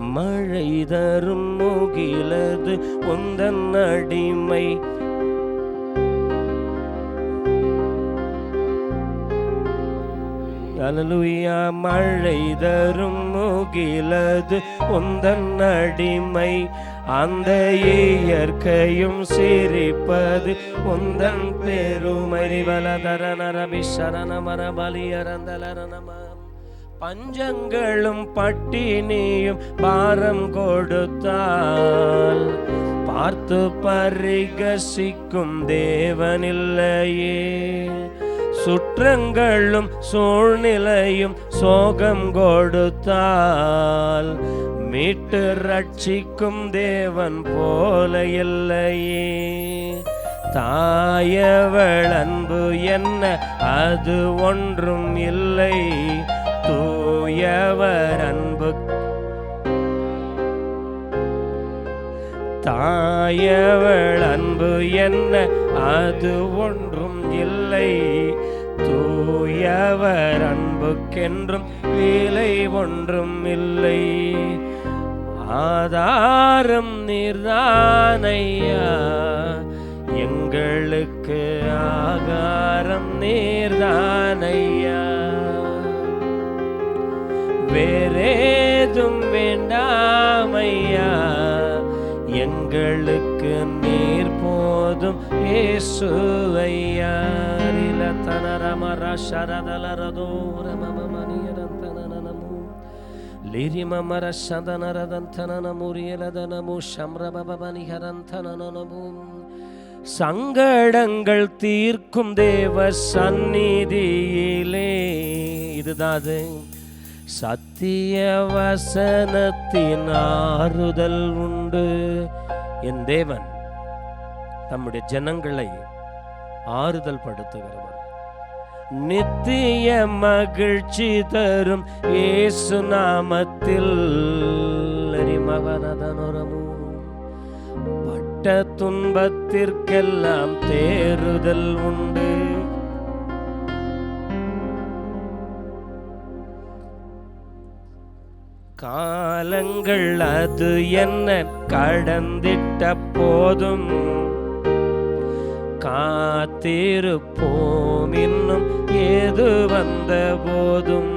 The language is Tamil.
மழை தரும் முகிலது உந்தன் அடிமை. அலலுயா மழை தரும் முகிலது உந்தன் அடிமை. அந்த இயற்கையும் சிரிப்பது உந்தன் பெருமை. பலதர நரபி சரண மர பலியரந்தலரணம. பஞ்சங்களும் பட்டினியும் பாரம் கொடுத்தால் பார்த்து பரிகசிக்கும் தேவனில்லையே. சுற்றங்களும் சூழ்நிலையும் சோகம் கொடுத்தால் மீட்டு ரட்சிக்கும் தேவன் போல இல்லையே. தாயவள் அன்பு என்ன? அது ஒன்றும் இல்லை. தாயவள் அன்பு என்ன? அது ஒன்றும் இல்லை. தூயவர் அன்புக்கென்றும் விலை ஒன்றும் இல்லை. ஆதாரம் நீர்தானையா? எங்களுக்கு ஆகாரம் நீர்தானையா? வேறேதும் வேண்டாமையா? எங்களுக்கு நீர் போதும். ஏசுவையா தனரமர சரதலரதோரமமணியரந்தனனமு லிரிமமர சதனரதந்தனனமுரியலதனமு சம்ரபபனிஹரந்தனனமும் சங்கடங்கள் தீர்க்கும் தேவ சந்நிதியிலே. இதுதான் அது. சத்திய வசனத்தின் ஆறுதல் உண்டு. என் தேவன் தம்முடைய ஜனங்களை ஆறுதல் படுத்துகிறவர் நித்திய மகிழ்ச்சி தரும் ஏசு நாமத்தில். பட்ட துன்பத்திற்கெல்லாம் தேறுதல் உண்டு. காலங்கள் அது என்ன கடந்திட்ட போதும்? காத்திருப்போம் இன்னும் ஏது வந்த போதும்?